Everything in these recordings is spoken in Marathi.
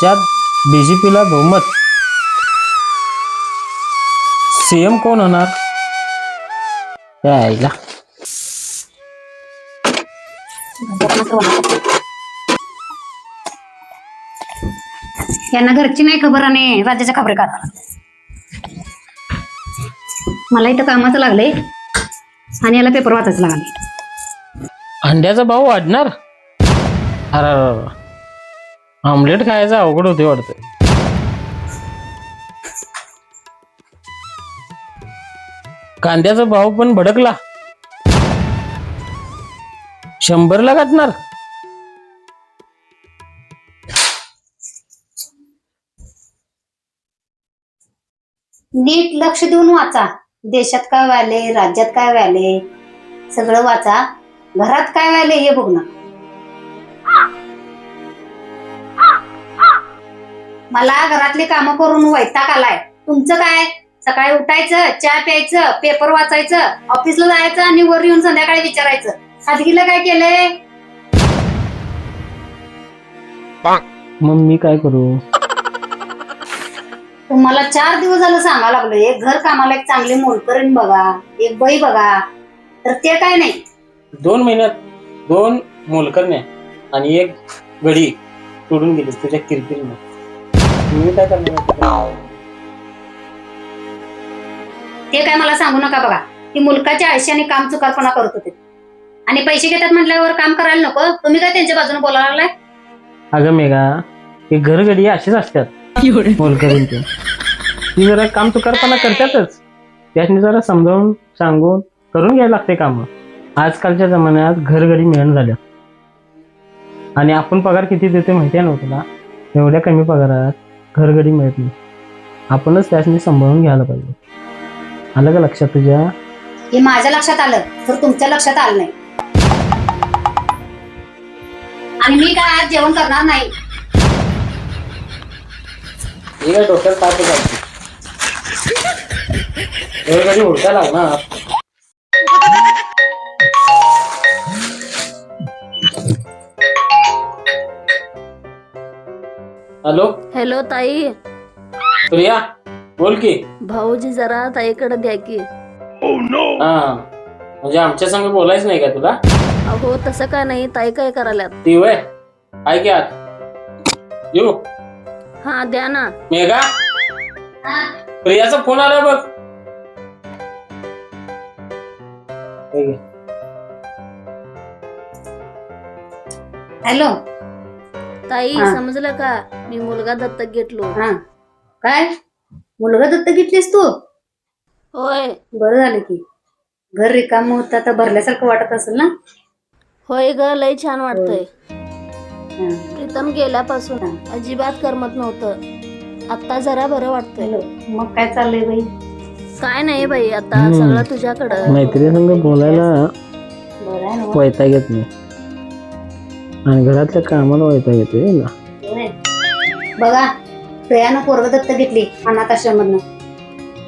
राज्यात बीजेपीला बहुमत. सीएम कोण होणार? आईला यांना घरची नाही खबर आणि राज्याच्या खबरी काढतात मला इथं कामाचं लागलंय आणि याला पेपर वाचायचं लागले अंड्याचा भाव वाढणार? अरे. ऑमलेट खायचं अवघड होते वाटतं. कांद्याचा भाव पण भडकला. शंभरला गाठणार. नीट लक्ष देऊन वाचा. देशात काय व्हायले राज्यात काय व्हायले सगळं वाचा. घरात काय व्हायले हे बघ ना. मला घरातली कामं करून वैताग आलाय. तुमचं काय? सकाळी उठायचं चहा प्यायचं पेपर वाचायचं ऑफिसला जायचं आणि वर येऊन संध्याकाळी विचारायचं. खाजगीला काय केलंय? मग मी काय करू? तुम्हाला चार दिवस झालं सांगा लागलो एक घर कामाला एक चांगली मोलकरीण बघा एक बाई बघा. तर ते काय नाही? दोन महिन्यात दोन मोलकरण्या आणि एक गडी सोडून गेलीस तुझ्या किरकिरीनं. मी काय करणार ते काय मला सांगू नका बघा. ती मुलकाच्या आयुष्याने काम चुकारपणा करत होते. आणि पैसे घेतात म्हटल्यावर काम करायला नको तुम्ही काय त्यांच्या बाजूने बोलायला लागलाय? अगं मेघा हे घरगडी अशीच असतात. ती जरा काम चुकारपणा करतातच. त्याने जरा समजावून सांगून करून घ्यायला लागते काम. आजकालच्या जमान्यात घरगडी मिळून झाल्या आणि आपण पगार किती देते माहिती आहे ना तुला? एवढ्या कमी पगारात. घरगडी मिळत नाही. आपणच त्यासनी सांभाळून घ्यायला पाहिजे. आलं का लक्षात तुझ्या? हे माझ्या लक्षात आलं तर तुमच्या लक्षात आलं नाही. आणि मी काय आज जेवण करणार नाही? हे काय डोक्यात ताप घरगडी उडता लागणार? हॅलो? हॅलो ताई. प्रिया बोल की. भाऊजी जरा ताईकडे द्या की. हा. म्हणजे आमच्या संग बोलायच नाही का तुला? अहो तसं काय नाही? ताई काय करायल्यात? ती वय काय की आत. येऊ. हा द्या ना. मेघा? प्रियाचा फोन आला बघ. हे घे. हॅलो. ताई हा. समजलं का? मी मुलगा दत्तक घेतलो. हा. काय? मुलगा दत्त घेतलीस तू? होय. बरं झालं की. घर रिकाम होत आता भरल्यासारखं वाटत असेल ना? होय ग लय छान वाटतंय. हा. प्रीतम गेल्यापासून अजिबात करमत नव्हतं. आता जरा बरं वाटतंय. हॅलो मग काय चाललंय बाई? काय नाही बाई आता हम्म. सगळं तुझ्याकडं. मैत्री संग बोलायला बरं आहे ना वैताग येत नाही. आणि घरातल्या कामाला वैताग येते ना. बघा प्रियानं पोरग दत्त घेतली अनाथ आश्रममधनं.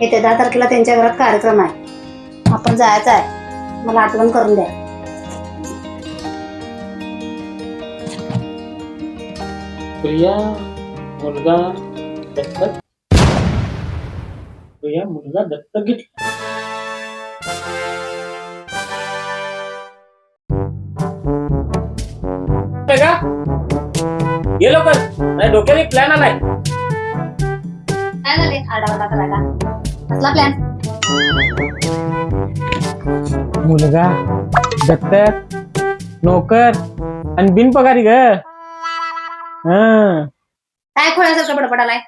येत्या दहा तारखेला त्यांच्या घरात कार्यक्रम आहे. आपण जायचं आहे. मला आठवण करून द्या. प्रिया मुलगा दत्तक प्रिया मुलगा दत्तक घेतला. ये लवकर. नाही डोक्यात एक प्लॅन आलाय काय झाले? आडावाडा करायला कसला प्लॅन मुलगा दत्तक नोकर आणि बिनपगारी ग. हा. काय खोळ्यासारखं बडबडालाय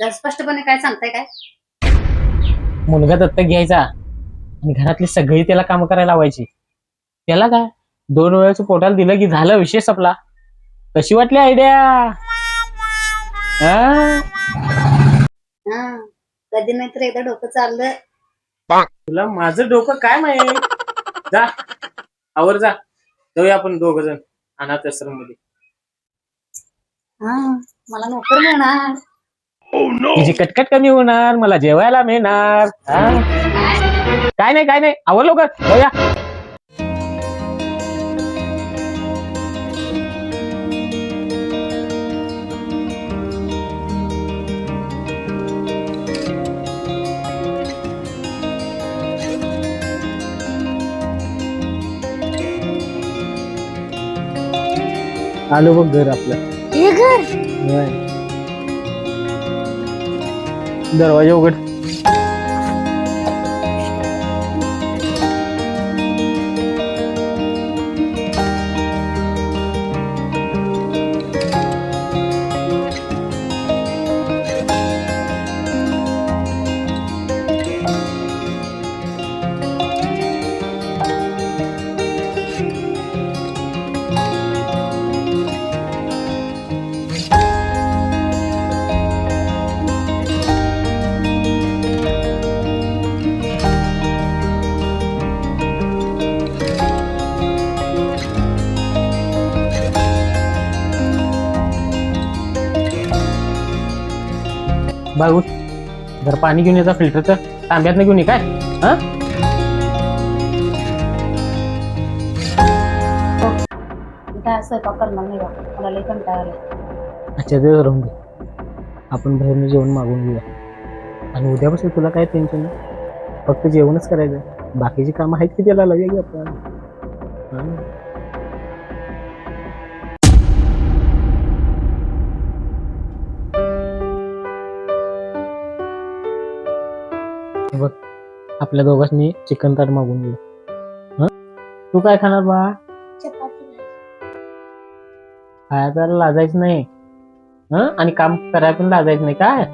जरा स्पष्टपणे काय सांगताय काय? मुलगा दत्तक घ्यायचा आणि घरातली सगळी त्याला काम करायला लावायची. त्याला काय? दोन वेळेचं पोटाला दिलं की झालं विषय संपला. कशी वाटली आयडिया हा? कधी नाही तर एकदा डोकं चाललं. तुला माझं डोकं काय माहीत? जा आवर जा. जाऊया आपण दोघ जण अनाथ आश्रममध्ये हा मला नोकर मिळणार. तिची कटकट कमी होणार मला जेवायला मिळणार. हा? काय नाही काय नाही आवर लवकर. जाऊया. आलो बघ घर आपलं. हे घर? होय. दरवाजा उघड. बागू जर पाणी घेऊन येतं फिल्टरचं तांब्यातनं घेऊन ये काय? हा? काय स्वयंपाक करणार नाही बा. मला लई कंटाळा आलाय. अच्छा ते राहून दे आपण बाहेरनं जेवण मागून घेऊया. आणि उद्यापासून तुला काय टेन्शन नाही. फक्त जेवणच करायचं. बाकीची कामं आहेत की त्याला? लगे आपण. हे? आपल्या दोघांनी चिकन ताट मागून घेऊ तू काय खाणार बा? चपाती खायला लाजायचं नाही. हं? आणि काम करायला पण लाजायचं नाही काय?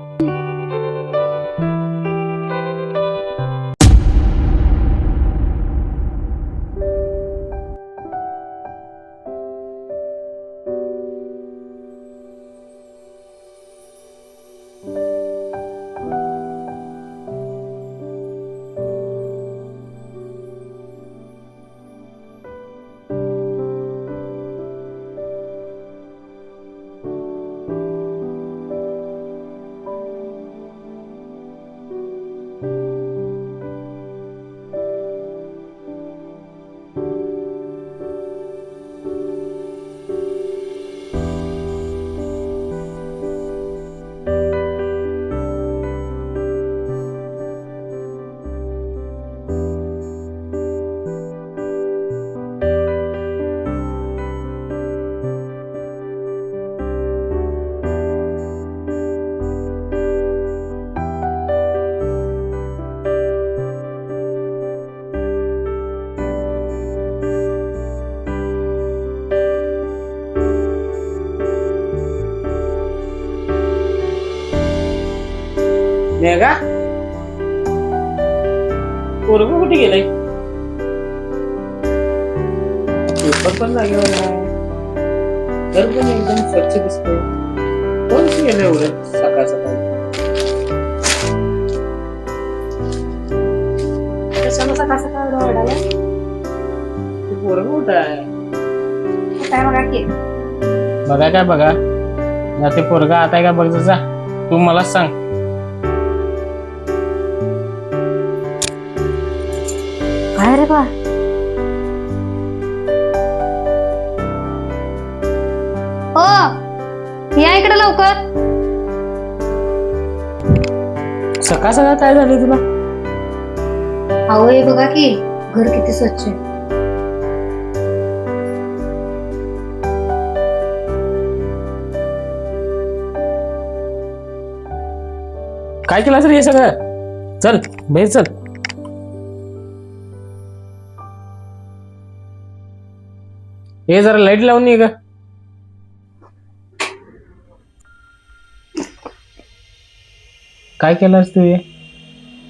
पोरग कुठे गेलंय पेपर पण लागेल घर पण एकदम स्वच्छ दिसतंय कोण गेलं एवढं सकाळ सकाळी कशाला सकाळ सकाळ एवढं ओरडायला? ते पोरग कुठं आहे काय बघा की बघा काय बघा ना ते पोरगा आता आहे का बघ जा तू मला सांग बा हो या इकडे लवकर. सकाळ सकाळ काय झालं तुला? अहो हे बघा की घर किती स्वच्छ आहे. काय केलं सर हे सगळं? चल बाहेर चल. हे जरा लाइट लावून ये ग. काय केलंस तू हे?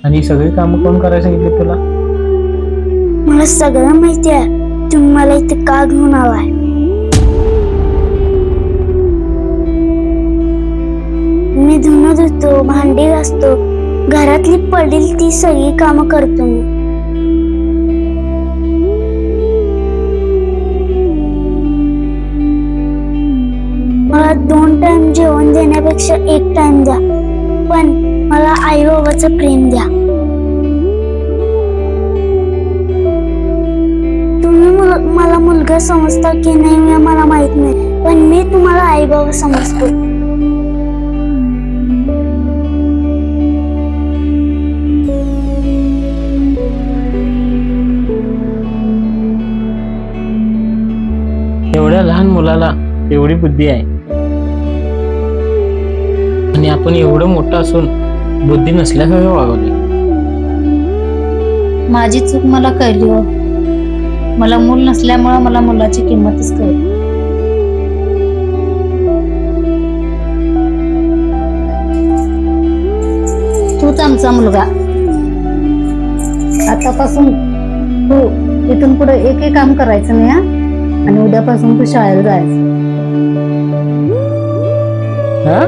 आणि सगळी कामं कोण करायला सांगितली तुला? मला सगळं माहिती आहे. तुम्ही मला इथे का घेऊन आलाय? मी धुणं धुतो भांडी घासतो. घरातली पडील ती सगळी कामं करतो मी. जेवण देण्यापेक्षा एक टाइम द्या. पण मला आई बाबाचं प्रेम द्या. तुम्ही मुल- मला मुलगा समजता की नाही हे मला माहीत नाही पण मी तुम्हाला आई बाबा समजतो. एवढ्या लहान मुलाला एवढी बुद्धी आहे. आपण एवढं मोठं असून बुद्धी नसल्यासारखं वागवले माझी चूक मला कळली हो. मला मूल नसल्यामुळं मला मुलाची किंमतच कळली. तूच आमचा मुलगा. आतापासून तू इथून पुढे एकही काम करायचं नाही हा? आणि उद्यापासून तू शाळेला जायचं. हा?